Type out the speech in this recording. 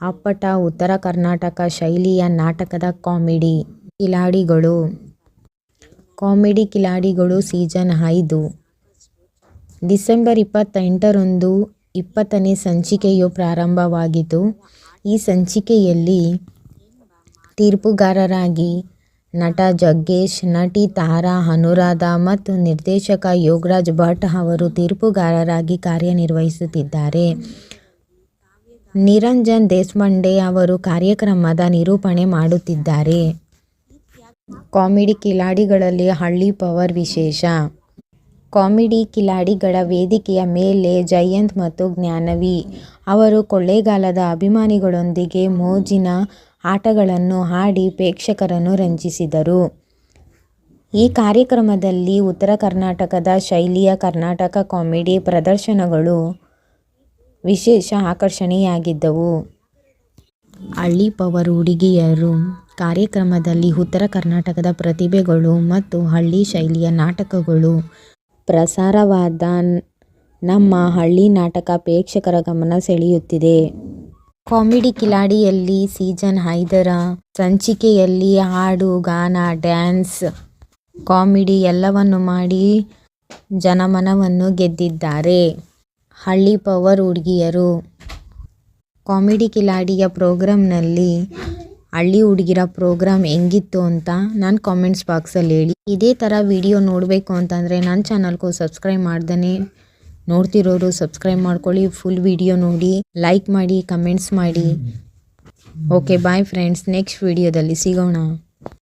ಅಪ್ಪಟ ಉತ್ತರ ಕರ್ನಾಟಕ ಶೈಲಿಯ ನಾಟಕದ ಕಾಮಿಡಿ ಕಿಲಾಡಿಗಳು. ಕಾಮಿಡಿ ಕಿಲಾಡಿಗಳು ಸೀಸನ್ ಐದು. ಡಿಸೆಂಬರ್ ಇಪ್ಪತ್ತೆಂಟರಂದು ಇಪ್ಪತ್ತನೇ ಸಂಚಿಕೆಯು ಪ್ರಾರಂಭವಾಗಿತು ಈ ಸಂಚಿಕೆಯಲ್ಲಿ ತೀರ್ಪುಗಾರರಾಗಿ ನಟ ಜಗ್ಗೇಶ್, ನಟಿ ತಾರಾ, ಅನುರಾಧ ಮತ್ತು ನಿರ್ದೇಶಕ ಯೋಗರಾಜ್ ಭಟ್ ಅವರು ತೀರ್ಪುಗಾರರಾಗಿ ಕಾರ್ಯನಿರ್ವಹಿಸುತ್ತಿದ್ದಾರೆ. ನಿರಂಜನ್ ದೇಶಪಾಂಡೆ ಅವರು ಕಾರ್ಯಕ್ರಮದ ನಿರೂಪಣೆ ಮಾಡುತ್ತಿದ್ದಾರೆ. ಕಾಮಿಡಿ ಕಿಲಾಡಿಗಳಲ್ಲಿ ಹಳ್ಳಿ ಪವರ್ ವಿಶೇಷ. ಕಾಮಿಡಿ ಕಿಲಾಡಿಗಳ ವೇದಿಕೆಯ ಮೇಲೆ ಜಯಂತ್ ಮತ್ತು ಜ್ಞಾನವಿ ಅವರು ಕೊಳ್ಳೇಗಾಲದ ಅಭಿಮಾನಿಗಳೊಂದಿಗೆ ಮೋಜಿನ ಆಟಗಳನ್ನು ಆಡಿ ಪ್ರೇಕ್ಷಕರನ್ನು ರಂಜಿಸಿದರು. ಈ ಕಾರ್ಯಕ್ರಮದಲ್ಲಿ ಉತ್ತರ ಕರ್ನಾಟಕದ ಶೈಲಿಯ ಕರ್ನಾಟಕ ಕಾಮಿಡಿ ಪ್ರದರ್ಶನಗಳು ವಿಶೇಷ ಆಕರ್ಷಣೆಯಾಗಿದ್ದವು. ಹಳ್ಳಿ ಪವರ್ ಹುಡುಗಿಯರು ಕಾರ್ಯಕ್ರಮದಲ್ಲಿ ಉತ್ತರ ಕರ್ನಾಟಕದ ಪ್ರತಿಭೆಗಳು ಮತ್ತು ಹಳ್ಳಿ ಶೈಲಿಯ ನಾಟಕಗಳು. ಪ್ರಸಾರವಾದ ನಮ್ಮ ಹಳ್ಳಿ ನಾಟಕ ಪ್ರೇಕ್ಷಕರ ಗಮನ ಸೆಳೆಯುತ್ತಿದೆ. ಕಾಮಿಡಿ ಕಿಲಾಡಿಯಲ್ಲಿ ಸೀಜನ್ ಐದರ ಸಂಚಿಕೆಯಲ್ಲಿ ಹಾಡು, ಗಾನ, ಡ್ಯಾನ್ಸ್, ಕಾಮಿಡಿ ಎಲ್ಲವನ್ನು ಮಾಡಿ ಜನಮನವನ್ನು ಗೆದ್ದಿದ್ದಾರೆ. ಹಳ್ಳಿ ಪವರ್ ಹುಡುಗಿಯರು. ಕಾಮಿಡಿ ಕಿಲಾಡಿಯ ಪ್ರೋಗ್ರಾಮ್ನಲ್ಲಿ ಹಳ್ಳಿ ಹುಡುಗಿರ ಪ್ರೋಗ್ರಾಮ್ ಹೆಂಗಿತ್ತು ಅಂತ ನಾನು ಕಾಮೆಂಟ್ಸ್ ಬಾಕ್ಸಲ್ಲಿ ಹೇಳಿ. ಇದೇ ಥರ ವಿಡಿಯೋ ನೋಡಬೇಕು ಅಂತಂದರೆ ನನ್ನ ಚಾನಲ್ಗೂ ಸಬ್ಸ್ಕ್ರೈಬ್ ಮಾಡ್ದೇ ನೋಡ್ತಿರೋರು ಸಬ್ಸ್ಕ್ರೈಬ್ ಮಾಡ್ಕೊಳ್ಳಿ ಫುಲ್ ವಿಡಿಯೋ ನೋಡಿ. ಲೈಕ್ ಮಾಡಿ ಕಮೆಂಟ್ಸ್ ಮಾಡಿ. ಓಕೆ ಬಾಯ್ ಫ್ರೆಂಡ್ಸ್ ನೆಕ್ಸ್ಟ್ ವಿಡಿಯೋದಲ್ಲಿ ಸಿಗೋಣ.